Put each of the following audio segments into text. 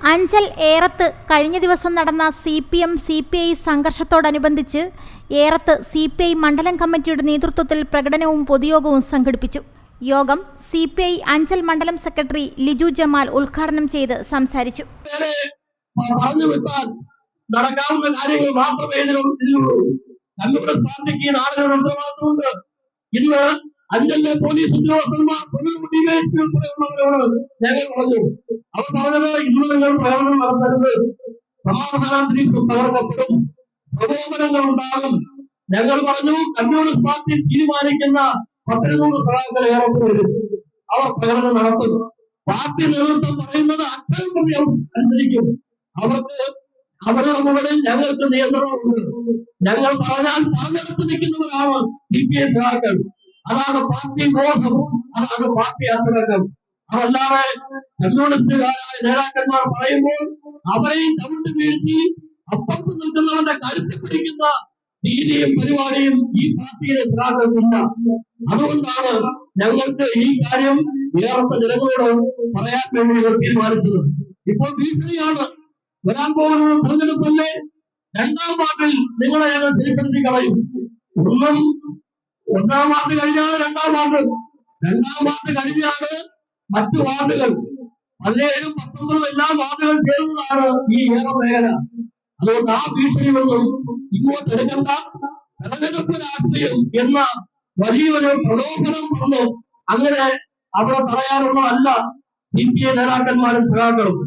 അഞ്ചൽ ഏറത്ത് കഴിഞ്ഞ ദിവസം നടന്ന C P M C P I സംഘർഷത്തോടനുബന്ധിച്ച് Erath C P I മണ്ഡലം കമ്മിറ്റിയുടെ നേതൃത്വത്തിൽ പ്രകടനവും പൊതുയോഗവും സംഘടിപ്പിച്ചു. യോഗം സി പി ഐ അഞ്ചൽ മണ്ഡലം സെക്രട്ടറി ലിജു ജമാൽ ഉദ്ഘാടനം ചെയ്ത് സംസാരിച്ചു. കാര്യങ്ങൾ മാത്രമേ ഇന്ന് അഞ്ചലിലെ പോലീസ് ഉദ്യോഗസ്ഥന്മാർ ഞങ്ങൾ പറഞ്ഞു അവർ പറഞ്ഞത് ഇന്ന് നിങ്ങൾ പ്രകടനം നടത്തരുത് സമാധാനാന്തരീക്ഷം തകർക്കപ്പെടും പ്രകോപനങ്ങൾ ഉണ്ടാകും. ഞങ്ങൾ പറഞ്ഞു കമ്മ്യൂണിസ്റ്റ് പാർട്ടി തീരുമാനിക്കുന്ന പത്തിരുന്നൂറ് സഹാക്കൾ ഏറെ അവർ പ്രകടനം നടത്തും. പാർട്ടി നേതൃത്വം പറയുന്നത് അക്ഷരം പ്രതി അനുസരിക്കും. അവർക്ക് അവരുടെ മുകളിൽ ഞങ്ങൾക്ക് നിയന്ത്രണമുണ്ട്. ഞങ്ങൾ പറഞ്ഞാൽ പറഞ്ഞെടുത്ത് നിൽക്കുന്നവരാണ് സി പി ഐ നേതാക്കൾ. അതാണ് പാർട്ടി ബോധം. അതാണ് പാർട്ടി അച്ചടക്കം അതല്ലാതെ കമ്മ്യൂണിസ്റ്റുകാരായ നേതാക്കന്മാർ പറയുമ്പോൾ അവരെയും കവിട്ട് വീഴ്ത്തി അപ്പുറത്ത് നിൽക്കുന്നവരുടെ കരുത്തി പിടിക്കുന്ന രീതിയും പരിപാടിയും ഈ പാർട്ടിയിലെ സഹാക്കൾക്കില്ല അതുകൊണ്ടാണ് ഞങ്ങൾക്ക് ഈ കാര്യം ഏറത്തെ ജനങ്ങളോട് പറയാൻ വേണ്ടി ഞങ്ങൾ തീരുമാനിച്ചത്. ഇപ്പോൾ ഭീഷണിയാണ്. വരാൻ പോകുന്ന തെരഞ്ഞെടുപ്പല്ലേ? രണ്ടാം വാർഡിൽ നിങ്ങളെ ഞങ്ങൾ തിരിപ്പെടുത്തി കളയും. ഒന്നും ഒന്നാം വാർഡ് കഴിഞ്ഞാണ് രണ്ടാം വാർഡ്. രണ്ടാം വാർഡ് കഴിഞ്ഞാണ് മറ്റു വാർഡുകൾ പതിനേഴും പത്തൊമ്പതും എല്ലാം വാർഡുകൾ ചേർന്നതാണ് ഈ ഏറെ മേഖല അതുകൊണ്ട് ആ ഭീഷണിയൊന്നും ഇങ്ങോട്ട് എടുക്കണ്ട. തെരഞ്ഞെടുപ്പ് രാഷ്ട്രീയം എന്ന വലിയൊരു പ്രലോഭനം വന്നു അങ്ങനെ അവിടെ പറയാനുള്ളതല്ല സി പി ഐ നേതാക്കന്മാരും സഖാക്കളും.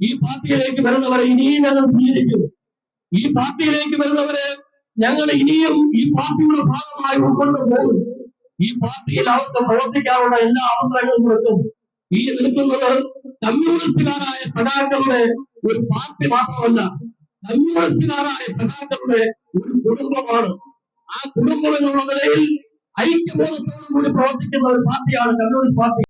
ഈ പാർട്ടിയിലേക്ക് വരുന്നവരെ ഇനിയും ഞങ്ങൾ സ്വീകരിക്കും. ഈ പാർട്ടിയിലേക്ക് വരുന്നവരെ ഞങ്ങൾ ഇനിയും ഈ പാർട്ടിയുടെ ഭാഗമായി ഉൾക്കൊണ്ടു പോകും ഈ പാർട്ടിയിൽ അവർക്ക് പ്രവർത്തിക്കാനുള്ള എല്ലാ അവസരങ്ങളും കൊടുക്കും. ഈ നിൽക്കുന്നത് കമ്മ്യൂണിസ്റ്റുകാരായ പ്രധാനങ്ങളുടെ ഒരു പാർട്ടി മാത്രമല്ല കമ്മ്യൂണിസ്റ്റുകാരായ പ്രധാനങ്ങളുടെ ഒരു കുടുംബമാണ്. ആ കുടുംബം എന്നുള്ള നിലയിൽ ഐക്യബോധത്തോടും കൂടി പ്രവർത്തിക്കുന്ന ഒരു പാർട്ടിയാണ് കമ്മ്യൂണിസ്റ്റ് പാർട്ടി.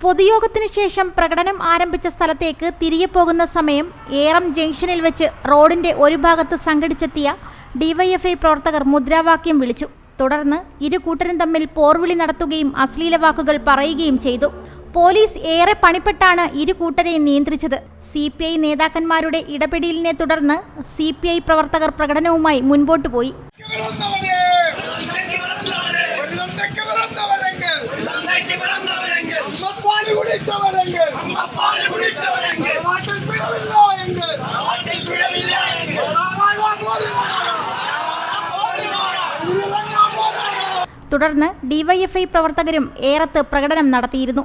പൊതുയോഗത്തിന് ശേഷം പ്രകടനം ആരംഭിച്ച സ്ഥലത്തേക്ക് തിരികെ പോകുന്ന സമയം ഏറം ജംഗ്ഷനിൽ വെച്ച് റോഡിന്റെ ഒരു ഭാഗത്ത് സംഘടിച്ചെത്തിയ ഡിവൈഎഫ്ഐ പ്രവർത്തകർ മുദ്രാവാക്യം വിളിച്ചു. തുടർന്ന് ഇരു കൂട്ടരും തമ്മിൽ പോർവിളി നടത്തുകയും അശ്ലീല വാക്കുകൾ പറയുകയും ചെയ്തു. പോലീസ് ഏറെ പണിപ്പെട്ടാണ് ഇരു കൂട്ടരെയും നിയന്ത്രിച്ചത് സി പി ഐ നേതാക്കന്മാരുടെ ഇടപെടലിനെ തുടർന്ന് സി പി ഐ പ്രവർത്തകർ പ്രകടനവുമായി മുൻപോട്ട് പോയി. തുടർന്ന് ഡിവൈഎഫ്ഐ പ്രവർത്തകരും ഏറത്ത് പ്രകടനം നടത്തിയിരുന്നു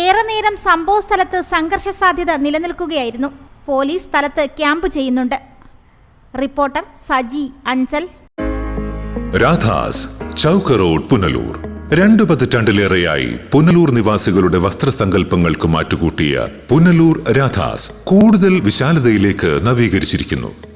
ഏറെ നേരം സംഭവ സ്ഥലത്ത് സംഘർഷ സാധ്യത നിലനിൽക്കുകയായിരുന്നു. പോലീസ് സ്ഥലത്ത് ക്യാമ്പ് ചെയ്യുന്നുണ്ട്. റിപ്പോർട്ടർ സജി അഞ്ചൽ. രാധാസ് ചൗക്ക് റോഡ് പുനലൂർ. രണ്ടു പതിറ്റാണ്ടിലേറെയായി പുനലൂർ നിവാസികളുടെ വസ്ത്രസങ്കല്പങ്ങൾക്ക് മാറ്റുകൂട്ടിയ പുനലൂർ രാധാസ് കൂടുതൽ വിശാലതയിലേക്ക് നവീകരിച്ചിരിക്കുന്നു.